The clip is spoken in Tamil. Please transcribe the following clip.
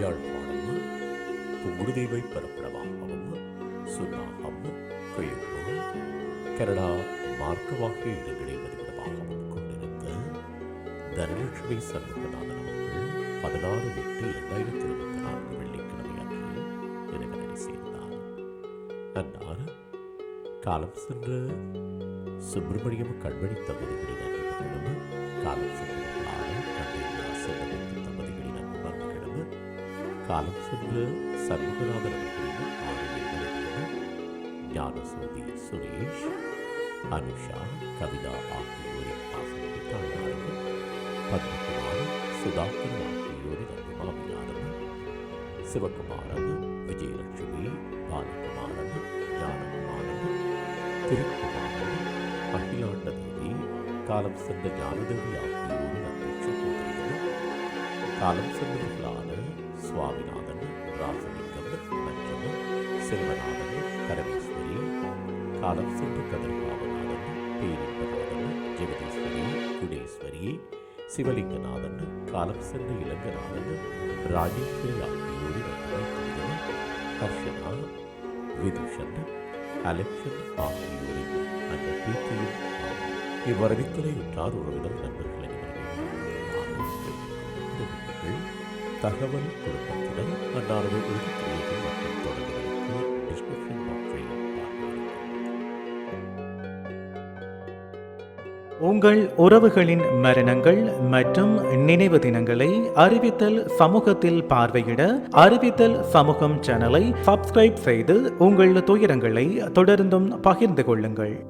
யாழ்ப்பாணம் புங்குடுதீவை பிறப்பிடமாகவும் சுன்னாகம் கொழும்பு கனடா மார்க்கவாகிய இடங்களை வதிவிடமாகவும் கொண்டிருந்த தனலட்சுமி சண்முகநாதன் அவர்கள் பதினாறு எட்டு இரண்டாயிரத்தி இருபத்தி நான்கு வெள்ளிக்கிழமை அன்று இறைவனை சேர்ந்தார். அன்னார் காலம் சென்ற சுப்பிரமணியம் கண்மணி தம்பதிகளின் அன்புகளும் காலம் சென்றவர்களான காலம் சென்ற சண்முகநாதன் அவர்களின் ஆரோக்கியம் ஞானசோதி சுரேஷ் அனுஷா கவிதா ஆகியோரின் பாசனத்தை தாழ்வார்கள் பத்மகுமார் சுதாகர் ஆகியோரின் அன்பு மாமியாரும் சிவகுமாரன் விஜயலட்சுமி பாலகுமாரன் ஞானகுமாரன் திருக்குமாரன் அகிலாண்ட தேவி காலம் சென்ற ஞானதேவி ஆகியோரின் அன்பு சகோதரிகள் காலம் சென்றவர்களான சுவாமிநாதன் ராசலிங்கம் மற்றும் செல்வநாதன் பரமேஸ்வரி காலம் சென்று கதிர்காமநாதன் பேரிப்பநாதன் ஜெகதீஸ்வரி குடேஸ்வரி சிவலிங்கநாதன் காலம் சென்ற இளங்கநாதன் ராஜேஸ்வரி ஆகியோரின் ஹர்ஷனா விதுஷன் அலெக்ஷன் ஆகியோரின் அந்த பீத்தியும் இவ்வரவித்தலை உற்றார் உறவினர் நண்பர்கள் தகவல் குடும்பத்துடன் அன்னாரது மற்றும் தொடர்புகளுக்கு டிஸ்கிரிப்ஷன் உங்கள் உறவுகளின் மரணங்கள் மற்றும் நினைவு தினங்களை அறிவித்தல் சமூகத்தில் பார்வையிட அறிவித்தல் சமூகம் சேனலை சப்ஸ்கிரைப் செய்து உங்கள் துயரங்களை தொடர்ந்தும் பகிர்ந்து கொள்ளுங்கள்.